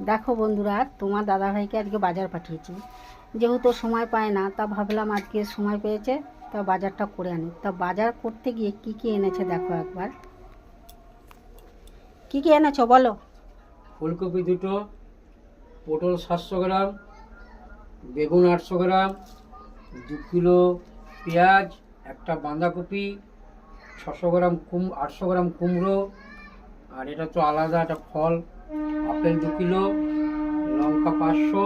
দেখো বন্ধুরা, তোমার দাদাভাইকে আজকে বাজার পাঠিয়েছি। যেহেতু সময় পায় না, তা ভাবলাম আজকে সময় পেয়েছে, তা বাজারটা করে আনি। তা বাজার করতে গিয়ে কি কি এনেছে দেখো একবার। কি কি এনেছো বলো? ফুলকপি দুটো, পটল সাতশো গ্রাম, বেগুন আটশো গ্রাম, দু কিলো পেঁয়াজ, একটা বাঁধাকপি, ছশো গ্রাম কুম, আটশো গ্রাম কুমড়ো, আর এটা তো আলাদা একটা ফল। আপেল দু কিলো লঙ্কা পাঁচশো,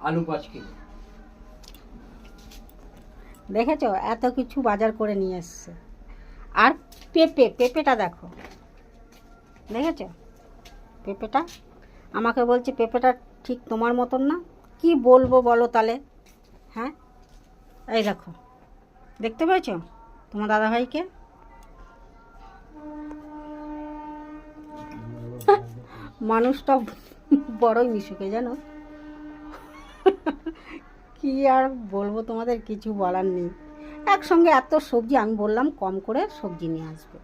আলু পাঁচ কিলো। দেখেছ? এত কিছু বাজার করে নিয়ে এসছে। আর পেঁপে, পেঁপেটা দেখো। দেখেছ? পেঁপেটা? আমাকে বলছে, পেঁপেটা ঠিক তোমার মতন না? কি বলব বলো তাহলে হ্যাঁ? এই দেখো। দেখতে পেয়েছ তোমার দাদাভাইকে? মানুষটা বড়ই মিশুকে, জানো? কি আর বলব তোমাদের, কিছু বলার নেই। একসঙ্গে এত সবজি, আমি বললাম কম করে সবজি নিয়ে আসবে।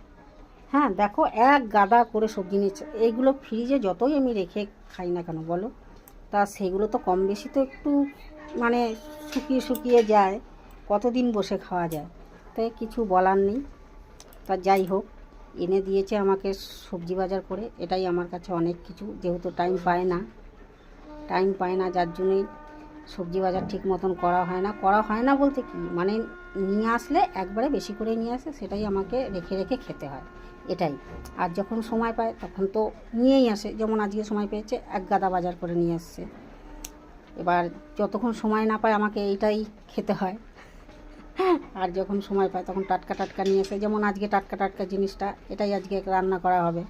হ্যাঁ দেখো, এক গাদা করে সবজি নিয়েছে। এইগুলো ফ্রিজে যতই আমি রেখে খাই না কেন, বলো? তা সেগুলো তো কম বেশি তো একটু মানে শুকিয়ে শুকিয়ে যায়, কতদিন বসে খাওয়া যায়? তাই কিছু বলার নেই। তা যাই হোক এনে দিয়েছে আমাকে সবজি বাজার করে, এটাই আমার কাছে অনেক কিছু। যেহেতু টাইম পায় না টাইম পায় না, যার জন্যই সবজি বাজার ঠিক মতন করা হয় না। করা হয় না বলতে কি? মানে নিয়ে আসলে একবারে বেশি করে নিয়ে আসে, সেটাই আমাকে রেখে রেখে খেতে হয়। এটাই। আর যখন সময় পায়, তখন তো নিয়েই আসে। যেমন আজকে সময় পেয়েছে, এক গাদা বাজার করে নিয়ে আসছে এবার যতক্ষণ সময় না পায়, আমাকে এইটাই খেতে হয়। আর যখন সময় পায় তখন টাটকা টাটকা নিয়ে আসে। যেমন আজকে টাটকা টাটকা জিনিসটা, এটাই আজকে রান্না করা হবে।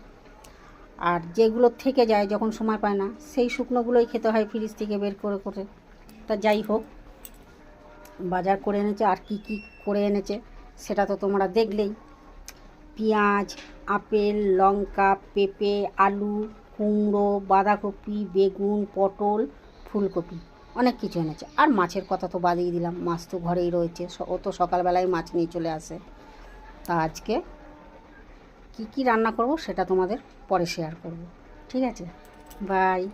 আর যেগুলো থেকে যায়, যখন সময় পায় না, সেই শুকনোগুলোই খেতে হয় ফ্রিজ থেকে বের করে করে। তা যাই হোক, বাজার করে এনেছে, আর কি কি করে এনেছে, সেটা তো তোমরা দেখলেই। পেঁয়াজ, আপেল, লঙ্কা, পেঁপে, আলু, কুমড়ো, বাঁধাকপি, বেগুন, পটল, ফুলকপি। অনেক কিছু এনেছে। আর মাছের কথা তো বাদিয়ে দিলাম, মাছ তো ঘরেই রয়েছে। ও তো সকালবেলায় মাছ নিয়ে চলে আসে। তা আজকে কি কি রান্না করব সেটা তোমাদের পরে শেয়ার করব। ঠিক আছে? বাই